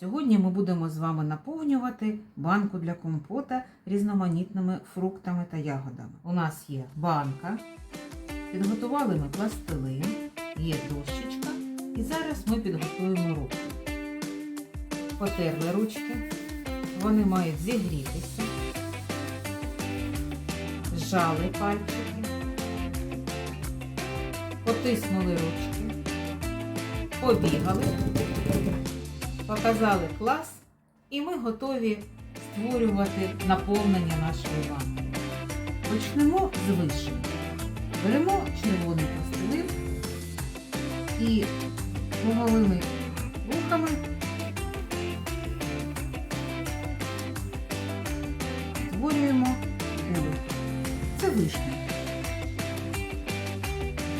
Сьогодні ми будемо з вами наповнювати банку для компота різноманітними фруктами та ягодами. У нас є банка, підготували ми пластилин, є дощечка, і зараз ми підготуємо руки. Потерли ручки, вони мають зігрітися, зжали пальчики, потиснули ручки, побігали показали клас, і ми готові створювати наповнення нашої ванни. Почнемо з вишень. Беремо червоний пластилин і круговими рухами створюємо кулю. Це вишня.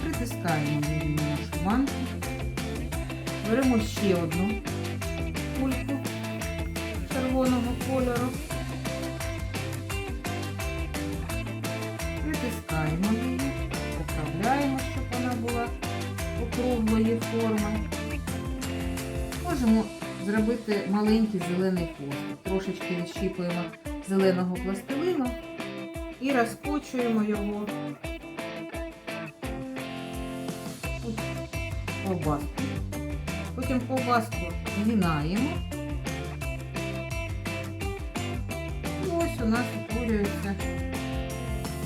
Притискаємо її на нашу банку. Беремо ще одну кульку червоного кольору. Притискаємо її, поправляємо, щоб вона була округлої форми. Можемо зробити маленький зелений хвостик. Трошечки відщіпуємо зеленого пластилину і розкочуємо його тут ковбаску. Потім ковбаску згинаємо. І ось у нас утворюється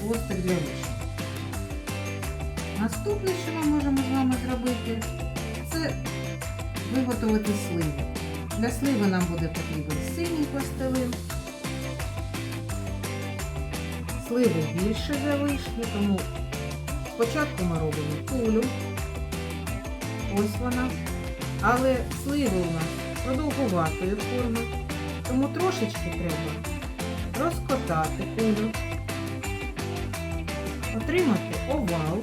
хвостик для вишні. Наступне, що ми можемо з вами зробити, це виготовити сливу. Для сливи нам буде потрібен синій пластилин. Сливи більше за вишні, тому спочатку ми робимо кулю. Ось вона. Але сливи у нас продовгуватої форми, тому трошечки треба розкотати кулю, отримати овал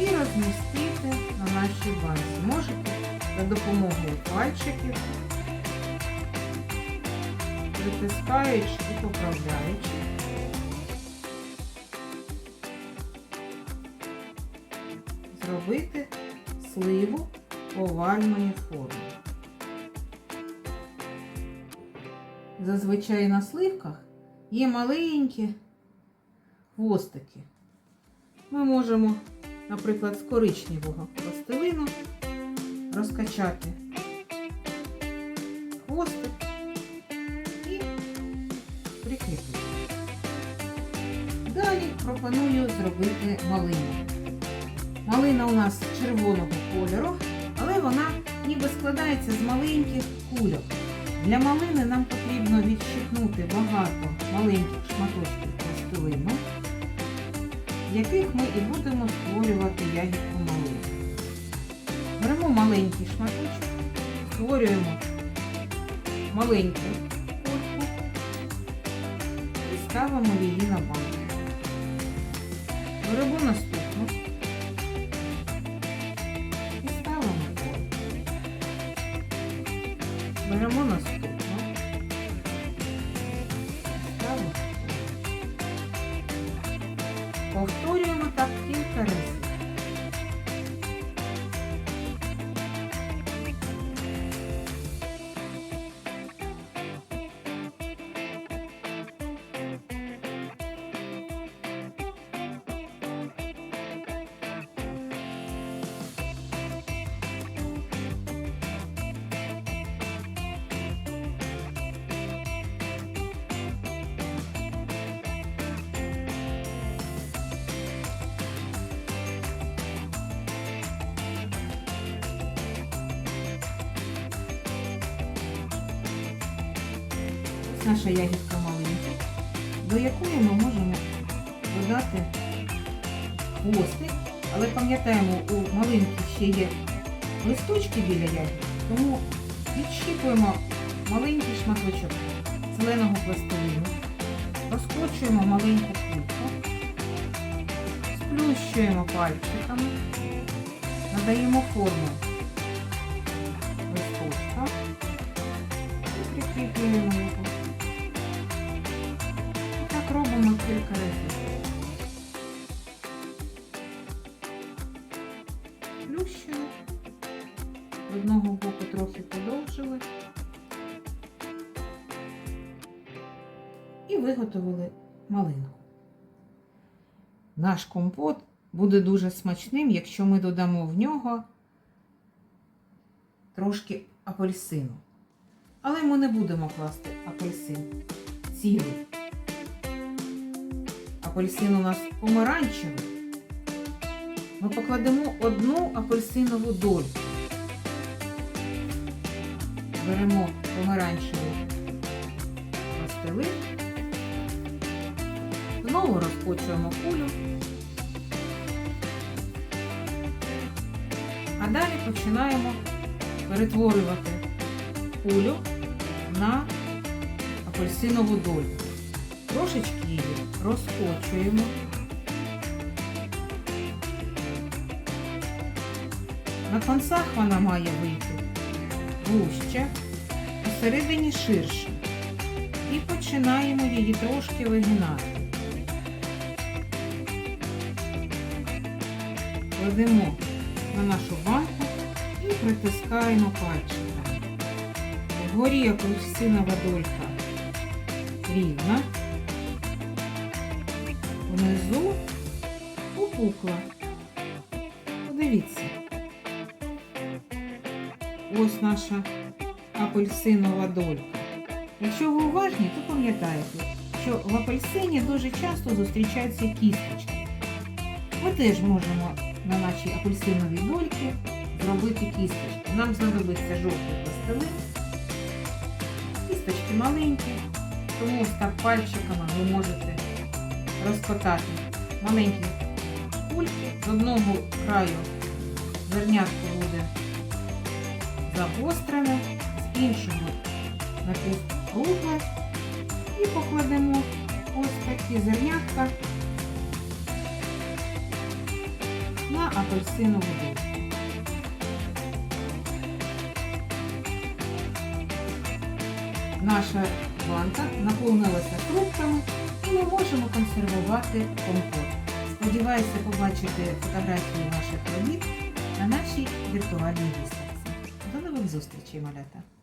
і розмістити на нашій банці. Можете за допомогою пальчиків, притискаючи і поправляючи. Зробити сливу овальної форми. Зазвичай на сливках є маленькі хвостики. Ми можемо, наприклад, з коричневого пластилину розкачати хвостик і прикріпити. Далі пропоную зробити малину. Малина у нас червоного кольору, вона ніби складається з маленьких кульок. Для малини нам потрібно відщипнути багато маленьких шматочків пластилину, з яких ми і будемо створювати ягідку малини. Беремо маленький шматочок, створюємо маленьку кульку і ставимо її на банку. Беремо наступну. Беремо наступну. Повторюємо так кілька разів. Наша ягідка маленька, до якої ми можемо додати хвостик. Але пам'ятаємо, у маленькій ще є листочки біля ягід, тому відщіпуємо маленький шматочок зеленого пластилину, розкочуємо маленьку кульку, сплющуємо пальчиками, надаємо форму листочка і прикріплюємо його. Робимо кілька разів. Плющуємо, одного боку трохи подовжили. І виготовили малинку. Наш компот буде дуже смачним, якщо ми додамо в нього трошки апельсину. Але ми не будемо класти апельсин цілий. Апельсин у нас помаранчевий. Ми покладемо одну апельсинову дольку. Беремо помаранчевий пластилин. Знову розпочуємо кулю. А далі починаємо перетворювати кулю на апельсинову дольку. Трошечки її розкочуємо. На концах вона має вийти вужче, посередині ширше. І починаємо її трошки вигинати. Кладемо на нашу банку і притискаємо пальчиками. Вгорі апельсинова долька рівна, внизу попукла. Подивіться. Ось наша апельсинова долька. Якщо ви уважні, то пам'ятаєте, що в апельсині дуже часто зустрічаються кісточки. Ми теж можемо на нашій апельсиновій дольці зробити кісточки. Нам знадобиться жовтий пластилин, кісточки маленькі, тому так пальчиками ви можете розкотати маленькі кульки. З одного краю зернятко буде загострене, з іншого напівкругле і покладемо ось такі зернятка на апельсинову дольку. Наша банка наповнилася фруктами і ми можемо консервувати компот. Сподіваюся побачити фотографії наших робіт на нашій віртуальній виставці. До нових зустрічей, малята!